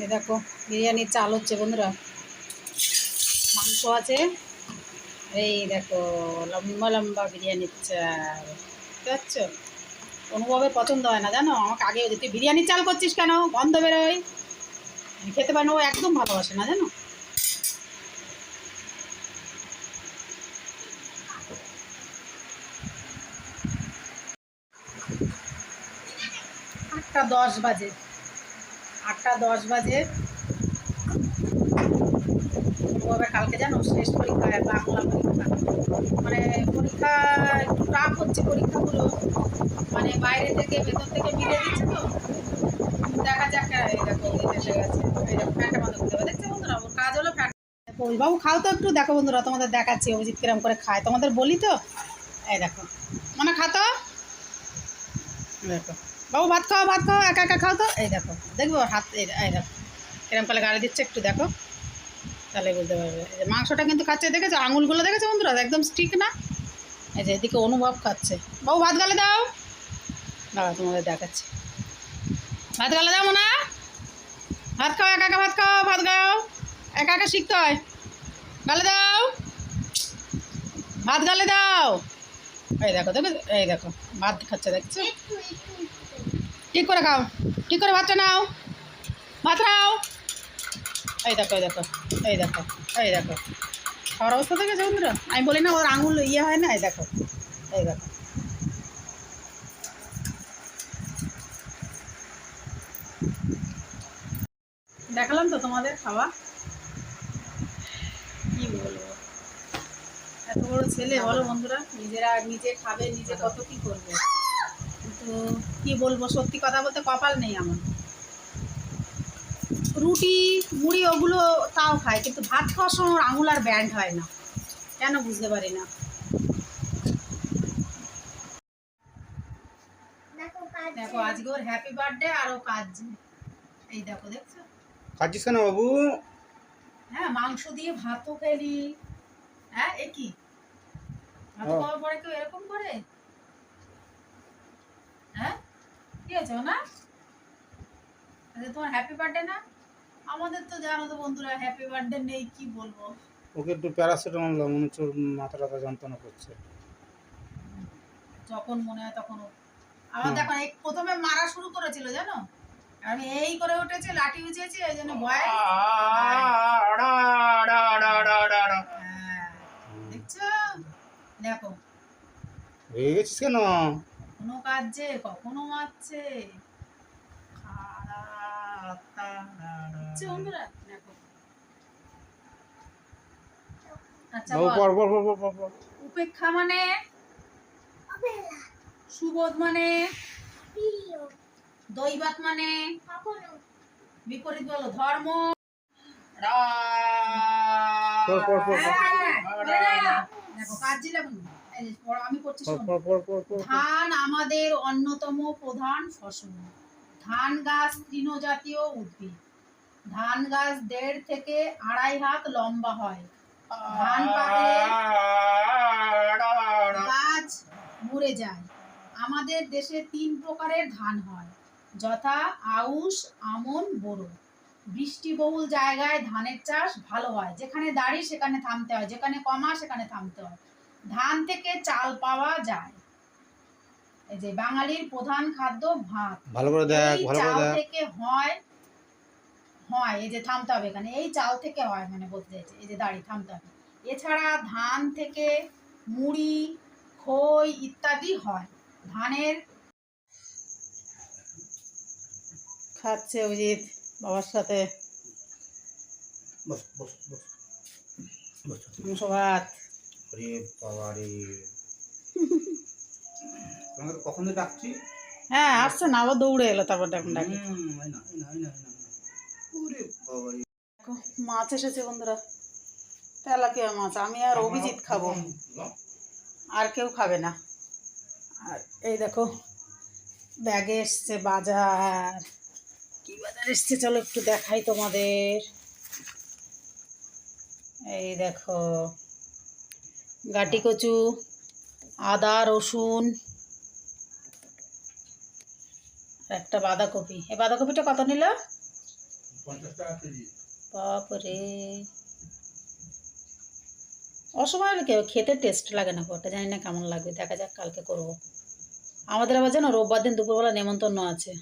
এই দেখো, বিরিয়ানির চাল হচ্ছে বন্ধুরা। মাংস আছে। এই দেখো, লম্বা লম্বা বিরিয়ানির চাল। বুঝতে অনুভবের পছন্দ হয় না, জানো? আমাকে আগে তুই বিরিয়ানির চাল করছিস কেন? গন্ধ বেরোয়। খেতে পারি ও একদম ভালোবাসে না, জানো? আটটা দশ বাজে। আটটা দশ বাজে। ওভাবে কালকে জানো শেষ পরীক্ষা বাংলা পরীক্ষা। মানে পরীক্ষা, একটু টাফ হচ্ছে পরীক্ষাগুলো। মানে বাইরে থেকে, ভেতর থেকে মিলে দিচ্ছে তো। দেখা যাক এই দেখো এসে গেছে। হবে বন্ধুরা কাজ হলো বাবু খাও তো একটু। দেখো বন্ধুরা, তোমাদের দেখাচ্ছি, অভিজিৎ কিরম করে খায়। তোমাদের বলি তো? এই দেখো। মানে খাতো দেখো। বাবু, ভাত খাও ভাত খাও, একা একা খাও তো? এই দেখো, দেখব হাত, এই দেখো, কিরম করে গাড়ি দিচ্ছে একটু দেখো। তাহলে বুঝতে পারবে। এই যে মাংসটা কিন্তু খাচ্ছে, দেখেছ? আঙুলগুলো দেখেছ বন্ধুরা? একদম স্টিক না? এই যে এদিকে অনুভব খাচ্ছে। বাবু, ভাত গালে দাও। দাঁড়া তোমাদের দেখাচ্ছি। ভাত গালে দাও, মোনা। ভাত খাও, একা একা ভাত খাও ভাত খাও একা একা শিখতে হয়। গালে দাও। ভাত গালে দাও। এই দেখো দেখো এই দেখো, ভাত খাচ্ছে, দেখছ? ঠিক করে খাও। ঠিক করে ভাতটা নাও। ভাত নাও। এই দেখো এই দেখো এই দেখো এই দেখো। খাওয়ার অবস্থা দেখেছ বন্ধুরা। আমি বলি না, ওর আঙুল ইয়ে হয় না, এই দেখো এই দেখো। দেখালাম তো তোমাদের খাওয়া। কি বলব? এত বড় ছেলে, বলো বন্ধুরা, নিজেরা নিজে খাবে, নিজে কত কি করবে? কিন্তু কি বলব সত্যি কথা বলতে কপাল নেই আমার। রুটি মুড়ি ওগুলো তাও খায় কিন্তু ভাত খাওয়ার সময় আঙুল আর ব্যান্ড হয় না। কেন বুঝতে পারি না? দেখো আজকে ওর হ্যাপি বার্থডে আর ও কাজ এই দেখো দেখছ? কেন বাবু? হ্যাঁ মাংস দিয়ে ভাতও খেলি। হ্যাঁ এ কি? ভাত খাওয়ার পরে কেউ এরকম করে হ্যাঁ কি হয়েছে না? আচ্ছা তোমার হ্যাপি বার্থডে না? আমাদের তো জানো তো বন্ধুরা হ্যাপি বার্থডে নেই কি বলব? ওকে একটু প্যারাসিটামল দাও মনে হচ্ছে মাথা টাথা যন্ত্রণা করছে। যখন মনে হয় তখন ও- আমার দেখো এই প্রথমে মারা শুরু করেছিল জানো? আমি এই করে উঠেছি লাঠি উঠিয়েছি ওই জন্য ভয় হ্যাঁ, দেখছ? দেখো। হয়ে গেছিস কেন? কাঁদছে কখনো মারছে বন্ধুরা? দেখো। আচ্ছা পর উপেক্ষা মানে? সুবোধ মানে? দৈবাত মানে? বিপরীত বলো ধর্ম? পর পর। হ্যাঁ, দেখো কাজ পড়ো, আমি করছি। ধান আমাদের অন্যতম প্রধান ফসল। ধান গাছ তৃণজাতীয় উদ্ভিদ। ধান গাছ দেড় থেকে আড়াই হাত লম্বা হয়। ধান পাকলে গাছ মরে যায়। আমাদের দেশে তিন প্রকারের ধান হয়। যথা আউশ আমন বোরো। বৃষ্টিবহুল জায়গায় ধানের চাষ ভালো হয়। যেখানে দাঁড়ি সেখানে থামতে হয়। যেখানে কমা সেখানে থামতে হয়। ধান থেকে চাল পাওয়া যায়। এই যে বাঙালির প্রধান খাদ্য ভাত। ভালো করে দেখ ভালো করে দেখ। থেকে হয় হয় এই যে থামতে হবে এখানে। এই চাল থেকে হয় মানে বলতে চাইছে। এই যে দাঁড়িয়ে থামতে হবে। এছাড়া ধান থেকে মুড়ি খই ইত্যাদি হয়। ধানের খাচ্ছে অভিজিৎ বাবার সাথে। বস বস বস। বস। ভাত। আরে বাবা তোমাকে কখন ডাকছি? হ্যাঁ আসছে না আবার দৌড়ে এলো তারপর এখন ডাকি। মাছ এসেছে বন্ধুরা। তেলাপিয়া মাছ আমি আর অভিজিৎ খাব। আর কেউ খাবে না। আর এই দেখো ব্যাগে এসছে বাজার। কি বাজার এসছে চলো একটু দেখাই তোমাদের। এই দেখো গাটি কচু, আদা, রসুন, একটা বাঁধাকপি। এই বাঁধাকপিটা কত নিল? বাপরে। অসময় কেউ খেতে টেস্ট লাগে না ওটা জানি না কেমন লাগবে, দেখা যাক কালকে করব। আমাদের আবার যেন রোববার দিন দুপুরবেলা নেমন্তন্ন আছে।